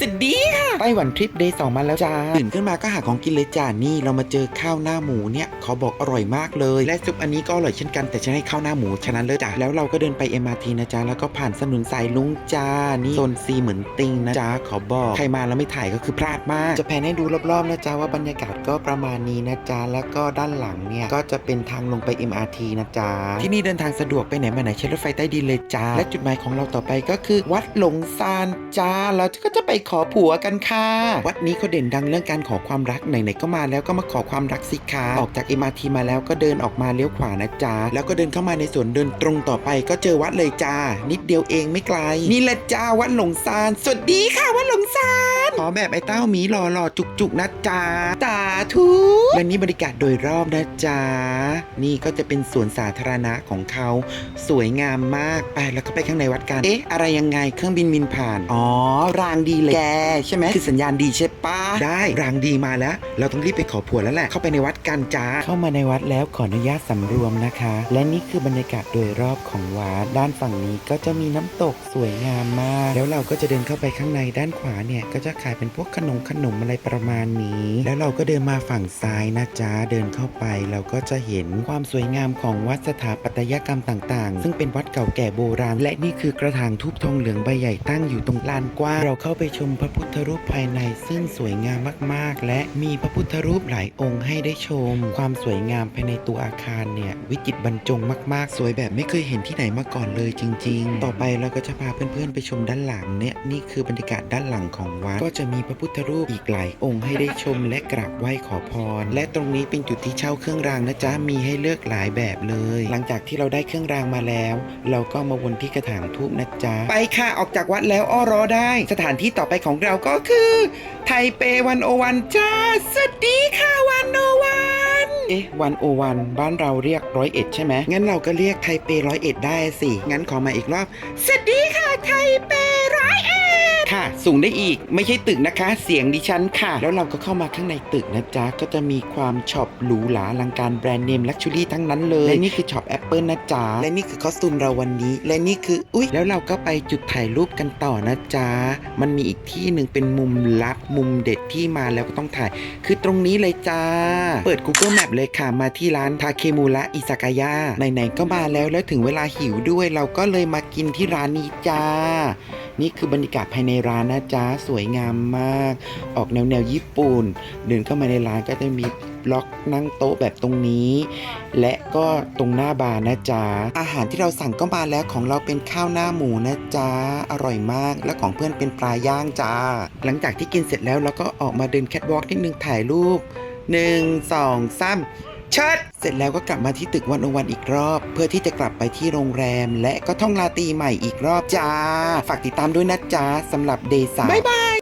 สวัสดีค่ะไต้หวันทริปเดย์สองมาแล้วจ้าตื่นขึ้นมาก็หาของกินเลยจ้านี่เรามาเจอข้าวหน้าหมูเนี่ยขอบอกอร่อยมากเลย และซุปอันนี้ก็อร่อยเช่นกันแต่ฉันให้ข้าวหน้าหมูฉะนั้นเลยจ้าแล้วเราก็เดินไป MRT นะจ้าแล้วก็ผ่านสนุนสายลุงจ้านี่โซนซีเหมือนติงนะจ้าขอบอกใครมาแล้วไม่ถ่ายก็คือพลาดมาก จะแพนให้ดูรอบๆนะจ้าว่าบรรยากาศก็ประมาณนี้นะจ้าแล้วก็ด้านหลังเนี่ยก็จะเป็นทางลงไป MRT นะจ้าที่นี่เดินทางสะดวกไปไหนมาไหนใช้รถไฟใต้ดินเลยจ้าและจุดหมายของเราต่อไปก็คือ วัดหลงซานจ้าเราก็จะไปขอผัวกันค่ะ วัดนี้เขาเด่นดังเรื่องการขอความรักไหนๆก็มาแล้วก็มาขอความรักสิคะออกจาก MRT มาแล้วก็เดินออกมาเลี้ยวขวานะจ๊าแล้วก็เดินเข้ามาในสวนเดินตรงต่อไปก็เจอวัดเลยจ้า นิดเดียวเองไม่ไกล นี่แหละจ้าวัดหลงซาน สวัสดีค่ะวัดหลงซานขอแบบไอ้เต้าหมีหล่อๆจุกๆนะจ๊าตาทุ และนี่บรรยากาศโดยรอบนะจ้านี่ก็จะเป็นสวนสาธารณะของเขาสวยงามมากไปแล้วก็ไปข้างในวัดกัน เอ๊ะ อะไรยังไงเครื่องบินบินผ่าน อ๋อ รางดีเลยแกใช่ไหมคือสัญญาณดีใช่ปะได้รางดีมาแล้ว เราต้องรีบไปขอผัวแล้วแหละ เข้าไปในวัดกันจ้าเข้ามาในวัดแล้วขออนุญาตสำรวมนะคะ และนี่คือบรรยากาศโดยรอบของวัดด้านฝั่งนี้ก็จะมีน้ำตกสวยงามมาก แล้วเราก็จะเดินเข้าไปข้างในด้านขวาเนี่ยก็จะขายเป็นพวกขนมขนมอะไรประมาณนี้ แล้วเราก็เดินมาฝั่งซ้ายนะจ๊ะเดินเข้าไปเราก็จะเห็นความสวยงามของวัดสถาปัตยกรรมต่างๆ ซึ่งเป็นวัดเก่าแก่โบราณ และนี่คือกระถางทูบทองเหลืองใบใหญ่ตั้งอยู่ตรงลานกว้างเราเข้าไปชมพระพุทธรูปภายในซึ่งสวยงามมากๆ และมีพระพุทธรูปหลายองค์ให้ได้ชม ความสวยงามภายในตัวอาคารเนี่ยวิจิตรบรรจงมากๆ สวยแบบไม่เคยเห็นที่ไหนมาก่อนเลยจริง ๆ ต่อไปเราก็จะพาเพื่อนๆไปชมด้านหลังเนี่ยนี่คือบรรยากาศด้านหลังของวัดก็จะมีพระพุทธรูปอีกหลายองค์ให้ได้ชมและกราบไหว้ขอพรและตรงนี้เป็นจุดที่เช่าเครื่องรางนะจ๊ะมีให้เลือกหลายแบบเลย หลังจากที่เราได้เครื่องรางมาแล้ว เราก็มาวนที่กระถางทูบนะจ๊ะไปค่ะออกจากวัดแล้วอ้อรอได้ สถานที่ต่อไปของเราก็คือ ไทเปวันโอวันจ้าสวัสดีค่ะวันโอวันเอ๊ะวันโอวันบ้านเราเรียกร้อยเอ็ดใช่ไหมงั้นเราก็เรียกไทเปร้อยเอ็ดได้สิ งั้นขอมาอีกรอบ สวัสดีค่ะไทเปร้อยเอ็ด ค่ะ สูงได้อีกไม่ใช่ตึกนะคะ เสียงดิฉันค่ะ แล้วเราก็เข้ามาข้างในตึกนะจ๊ะ ก็จะมีความช็อปหรูหราลังการแบรนด์เนมลักชูรี่ทั้งนั้นเลยและนี่คือช็อปแอปเปิลนะจ๊ะ และนี่คือคอสตูมเราวันนี้ และนี่คืออุ๊ย แล้วเราก็ไปจุดถ่ายรูปกันต่อนะจ๊ะ มันมีอีกที่หนึ่งเป็นมุมลับมุมเด็ดที่มาแล้วก็ต้องถ่าย คือตรงนี้เลยจ้า เปิด Google Map เลยค่ะมาที่ร้านทาเคมูระอิซากายะไหนๆก็มาแล้วแล้วถึงเวลาหิวด้วย เราก็เลยมากินที่ร้านนี้จ้า นี่คือบรรยากาศภายในร้านนะจ๊ะสวยงามมาก ออกแนวแนวญี่ปุ่น เดินเข้ามาในร้านก็จะมีบล็อกนั่งโต๊ะแบบตรงนี้ และก็ตรงหน้าบาร์นะจ๊ะอาหารที่เราสั่งก็มาแล้วของเราเป็นข้าวหน้าหมูนะจ๊ะอร่อยมาก และของเพื่อนเป็นปลาย่างจ้า หลังจากที่กินเสร็จแล้วเราก็ออกมาเดินแคทวอล์กนิดนึงถ่ายรูปหนึ่งสองสาม เชิดเสร็จแล้วก็กลับมาที่ตึกวันอวันอีกรอบ เพื่อที่จะกลับไปที่โรงแรม และก็ท่องลาตีใหม่อีกรอบจ้า ฝากติดตามด้วยนะจ้าสำหรับเดย์สามบ๊ายบาย